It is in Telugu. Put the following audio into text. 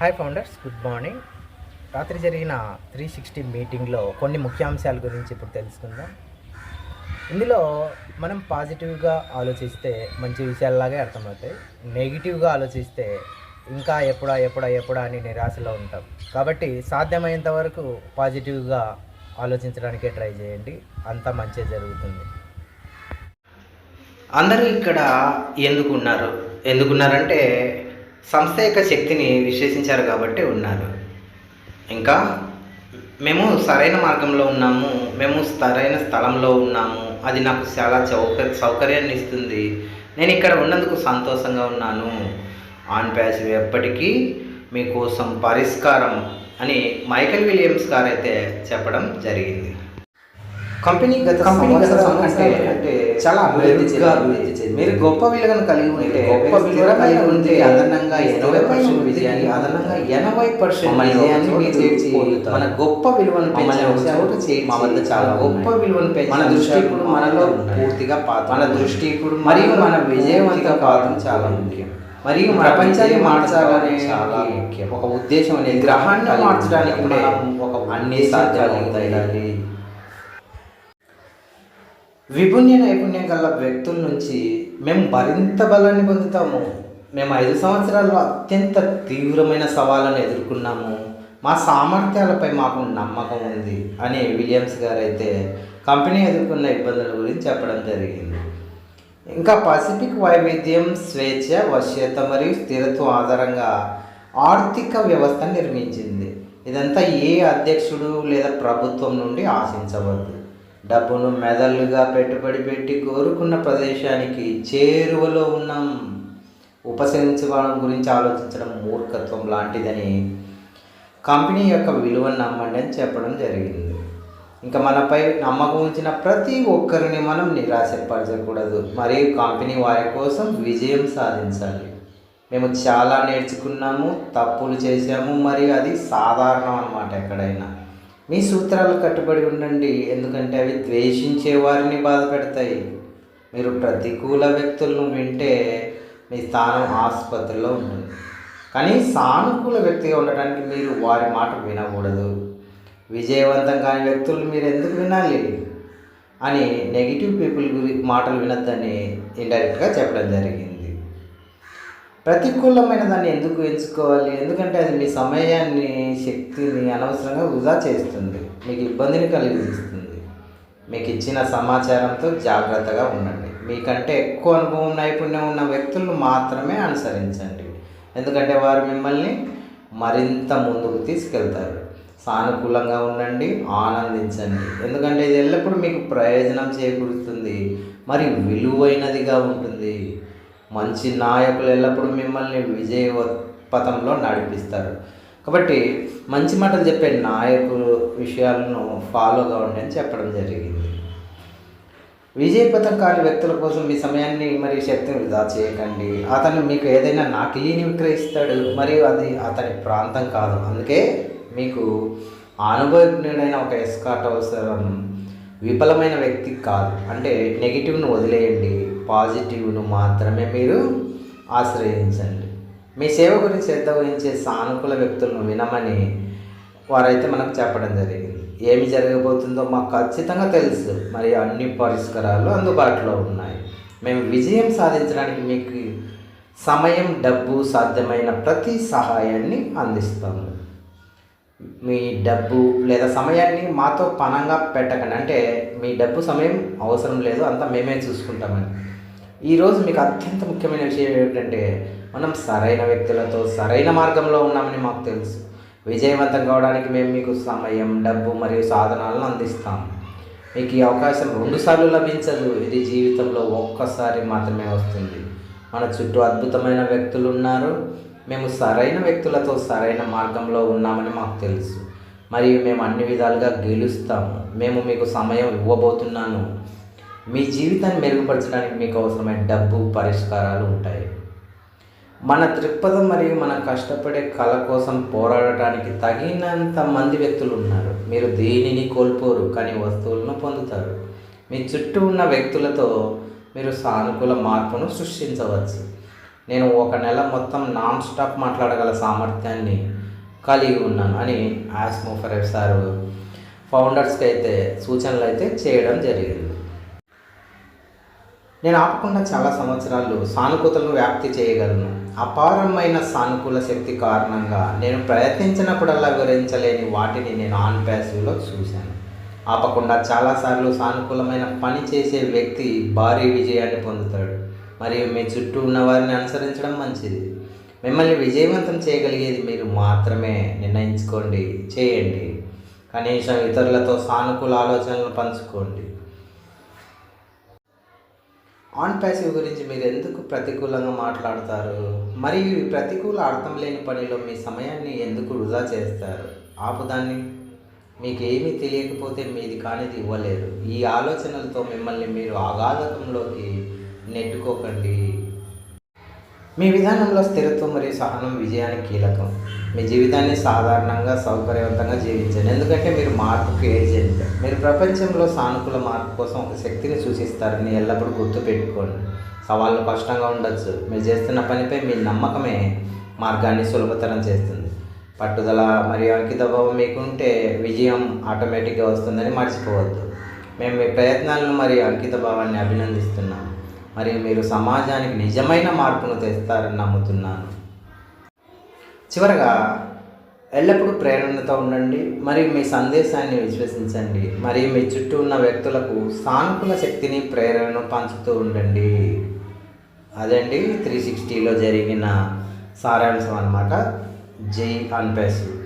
హాయ్ ఫౌండర్స్ గుడ్ మార్నింగ్ రాత్రి జరిగిన త్రీ సిక్స్టీ మీటింగ్లో కొన్ని ముఖ్యాంశాల గురించి ఇప్పుడు తెలుసుకుందాం. ఇందులో మనం పాజిటివ్గా ఆలోచిస్తే మంచి విషయాలలాగే అర్థమవుతాయి. నెగిటివ్గా ఆలోచిస్తే ఇంకా ఎప్పుడా ఎప్పుడా ఎప్పుడా అని నిరాశలో ఉంటాం. కాబట్టి సాధ్యమైనంత వరకు పాజిటివ్గా ఆలోచించడానికే ట్రై చేయండి. అంతా మంచి జరుగుతుంది. అందరూ ఇక్కడ ఎందుకున్నారు? ఎందుకున్నారంటే సంస్థ యొక్క శక్తిని విశ్లేషించారు కాబట్టి ఉన్నారు. ఇంకా మేము సరైన మార్గంలో ఉన్నాము మేము సరైన స్థలంలో ఉన్నాము అది నాకు చాలా సౌక సౌకర్యాన్ని ఇస్తుంది. నేను ఇక్కడ ఉన్నందుకు సంతోషంగా ఉన్నాను. ఆన్ ప్యాసివ్ ఎప్పటికీ మీకోసం పరిష్కారం అని మైకల్ విలియమ్స్ గారు అయితే చెప్పడం జరిగింది. కంపెనీ గత కంపెనీ గత సంవత్సరం అంటే సంవత్సరం అంటే చాలా అభివృద్ధి అభివృద్ధి. మీరు గొప్ప విలువను కలిగి ఉంటే గొప్ప విలువ కలిగి ఉంటే అదనంగా ఎనభై పర్సెంట్ విజయాన్ని అదనంగా ఎనభై పర్సెంట్ విజయాన్ని మీరు చేర్చి. మన గొప్ప విలువను మమ్మల్ని ఒక పెంచే చోట చేర్చి మా వద్ద చాలా గొప్ప. విలువను పెంచే మన దృష్టి ఇప్పుడు మనలో. పూర్తిగా పాత్ర మన. దృష్టి ఇప్పుడు మరియు మన విజయవంత పాత్ర చాలా. ముఖ్యం మరియు ప్రపంచాన్ని మార్చాలనే చాలా ముఖ్యం. ఒక ఉద్దేశం అనేది గ్రహాన్ని మార్చడానికి ఒక అన్ని అన్ని సాధ్యమవుతాయి. విపుణ్య విభిన్న నైపుణ్యం గల వ్యక్తుల నుంచి మేము మరింత బలాన్ని పొందుతాము. మేము ఐదు సంవత్సరాల్లో అత్యంత తీవ్రమైన సవాళ్ళను ఎదుర్కొన్నాము. మా సామర్థ్యాలపై మాకు నమ్మకం ఉంది అని విలియమ్స్ గారు అయితే కంపెనీ ఎదుర్కొన్న ఇబ్బందుల గురించి చెప్పడం జరిగింది. ఇంకా పసిఫిక్ వైవిధ్యం స్వేచ్ఛ వశ్యత మరియు స్థిరత్వం ఆధారంగా ఆర్థిక వ్యవస్థ నిర్మించింది. ఇదంతా ఏ అధ్యక్షుడు లేదా ప్రభుత్వం నుండి ఆశించవద్దు. డబ్బును మెదళ్ళుగా పెట్టుబడి పెట్టి కోరుకున్న ప్రదేశానికి చేరువలో ఉన్నాం. ఉపసరించుకోవడం గురించి ఆలోచించడం మూర్ఖత్వం లాంటిదని కంపెనీ యొక్క విలువను నమ్మండి అని చెప్పడం జరిగింది. ఇంకా మనపై నమ్మకం ఉంచిన ప్రతి ఒక్కరిని మనం నిరాశపరచకూడదు. మరియు కంపెనీ వారి కోసం విజయం సాధించాలి మేము చాలా నేర్చుకున్నాము తప్పులు చేసాము మరియు అది సాధారణం అన్నమాట ఎక్కడైనా. మీ సూత్రాలు కట్టుబడి ఉండండి ఎందుకంటే అవి ద్వేషించే వారిని బాధ పెడతాయి. మీరు ప్రతికూల వ్యక్తులను వింటే మీ స్థానం ఆసుపత్రిలో ఉంటుంది. కానీ సానుకూల వ్యక్తిగా ఉండటానికి మీరు వారి మాట వినకూడదు. విజయవంతం కాని వ్యక్తులు మీరు ఎందుకు వినాలి? అని నెగిటివ్ పీపుల్ గురి మాటలు వినొద్దని ఇండైరెక్ట్గా చెప్పడం జరిగింది. ప్రతికూలమైన దాన్ని ఎందుకు ఎంచుకోవాలి? ఎందుకంటే అది మీ సమయాన్ని శక్తిని అనవసరంగా వృధా చేస్తుంది. మీకు ఇబ్బందిని కలిగిస్తుంది. మీకు ఇచ్చిన సమాచారంతో జాగ్రత్తగా ఉండండి. మీకంటే ఎక్కువ అనుభవం నైపుణ్యం ఉన్న వ్యక్తులను మాత్రమే అనుసరించండి. ఎందుకంటే వారు మిమ్మల్ని మరింత ముందుకు తీసుకెళ్తారు. సానుకూలంగా ఉండండి ఆనందించండి. ఎందుకంటే ఇది ఎల్లప్పుడూ మీకు ప్రయోజనం చేకూరుతుంది మరియు విలువైనదిగా ఉంటుంది. మంచి నాయకులు ఎల్లప్పుడూ మిమ్మల్ని విజయ పథంలో నడిపిస్తారు. కాబట్టి మంచి మాటలు చెప్పే నాయకులు విషయాలను ఫాలోగా కావండి అని చెప్పడం జరిగింది. విజయపథం కాని వ్యక్తుల కోసం మీ సమయాన్ని మరియు శక్తిని వృధా చేయకండి. అతను మీకు ఏదైనా నాకిలీని విక్రయిస్తాడు మరియు అది అతని ప్రాంతం కాదు. అందుకే మీకు అనుభవజ్ఞుడైన ఒక ఎస్కాట్ అవసరం విఫలమైన వ్యక్తి కాదు. అంటే నెగిటివ్ను వదిలేయండి. పాజిటివ్ను మాత్రమే మీరు ఆశ్రయించండి. మీ సేవ గురించి శ్రద్ధ వహించే సానుకూల వ్యక్తులను వినమని వారైతే మనకు చెప్పడం జరిగింది. ఏమి జరగబోతుందో మాకు ఖచ్చితంగా తెలుసు. మరి అన్ని పరిష్కారాలు అందుబాటులో ఉన్నాయి. మేము విజయం సాధించడానికి మీకు సమయం డబ్బు సాధ్యమైన ప్రతి సహాయాన్ని అందిస్తాము. మీ డబ్బు లేదా సమయాన్ని మాతో పనంగా పెట్టకండి. అంటే మీ డబ్బు సమయం అవసరం లేదు అంతా మేమే చూసుకుంటామని. ఈరోజు మీకు అత్యంత ముఖ్యమైన విషయం ఏమిటంటే మనం సరైన వ్యక్తులతో సరైన మార్గంలో ఉన్నామని మాకు తెలుసు. విజయవంతం కావడానికి మేము మీకు సమయం డబ్బు మరియు సాధనాలను అందిస్తాం మీకు ఈ అవకాశం రెండుసార్లు లభించదు. ఇది జీవితంలో ఒక్కసారి మాత్రమే వస్తుంది. మన చుట్టూ అద్భుతమైన వ్యక్తులు ఉన్నారు. మేము సరైన వ్యక్తులతో సరైన మార్గంలో ఉన్నామని మాకు తెలుసు. మరియు మేము అన్ని విధాలుగా గెలుస్తాము. మేము మీకు సమయం ఇవ్వబోతున్నాను. మీ జీవితాన్ని మెరుగుపరచడానికి మీకు అవసరమైన డబ్బు పరిష్కారాలు ఉంటాయి. మన దృక్పథం మరియు మన కష్టపడే కళ కోసం పోరాడటానికి తగినంత మంది వ్యక్తులు ఉన్నారు. మీరు దేనిని కోల్పోరు కానీ వస్తువులను పొందుతారు. మీ చుట్టూ ఉన్న వ్యక్తులతో మీరు సానుకూల మార్పును సృష్టించవచ్చు. నేను ఒక నెల మొత్తం నాన్ స్టాప్ మాట్లాడగల సామర్థ్యాన్ని కలిగి ఉన్నాను అని ఆస్మోఫరెఫ్ సారు ఫౌండర్స్కి అయితే సూచనలు అయితే చేయడం జరిగింది. నేను ఆపకుండా చాలా సంవత్సరాలు సానుకూలతను వ్యాప్తి చేయగలను. అపారమైన సానుకూల శక్తి కారణంగా నేను ప్రయత్నించినప్పుడల్లా వివరించలేని వాటిని నేను ఆన్ ప్యాసివ్లో చూశాను. ఆపకుండా చాలాసార్లు సానుకూలమైన పని చేసే వ్యక్తి భారీ విజయాన్ని పొందుతాడు. మరియు మీ చుట్టూ ఉన్న వారిని అనుసరించడం మంచిది. మిమ్మల్ని విజయవంతం చేయగలిగేది మీరు మాత్రమే నిర్ణయించుకోండి చేయండి. కనీసం ఇతరులతో సానుకూల ఆలోచనలు పంచుకోండి. ఆన్ ప్యాసివ్ గురించి మీరు ఎందుకు ప్రతికూలంగా మాట్లాడతారు? మరియు ఈ ప్రతికూల అర్థం లేని పనిలో మీ సమయాన్ని ఎందుకు వృధా చేస్తారు? ఆపుదాన్ని మీకు ఏమీ తెలియకపోతే మీది కానిది ఇవ్వలేరు ఈ ఆలోచనలతో మిమ్మల్ని మీరు అగాధకంలోకి నెట్టుకోకండి. మీ విధానంలో స్థిరత్వం మరియు సహనం విజయానికి కీలకం. మీ జీవితాన్ని సాధారణంగా సౌకర్యవంతంగా జీవించండి. ఎందుకంటే మీరు మార్పుకి ఏజెంట్ మీరు ప్రపంచంలో సానుకూల మార్పు కోసం ఒక శక్తిని సూచిస్తారని ఎల్లప్పుడూ గుర్తుపెట్టుకోండి సవాళ్ళు కష్టంగా ఉండొచ్చు. మీరు చేస్తున్న పనిపై మీ నమ్మకమే మార్గాన్ని సులభతరం చేస్తుంది. పట్టుదల మరియు అంకితభావం మీకుంటే విజయం ఆటోమేటిక్గా వస్తుందని మర్చిపోవద్దు. మేము మీ ప్రయత్నాలను మరియు అంకితభావాన్ని అభినందిస్తున్నాం మరియు మీరు సమాజానికి నిజమైన మార్పును తెస్తారని నమ్ముతున్నాను. చివరగా ఎల్లప్పుడూ ప్రేరణతో ఉండండి మరియు మీ సందేశాన్ని విశ్వసించండి మరియు మీ చుట్టూ ఉన్న వ్యక్తులకు సానుకూల శక్తిని ప్రేరణను పంచుతూ ఉండండి. అదండి త్రీ సిక్స్టీలో జరిగిన సారాంశం అన్నమాట. జై అన్పేసు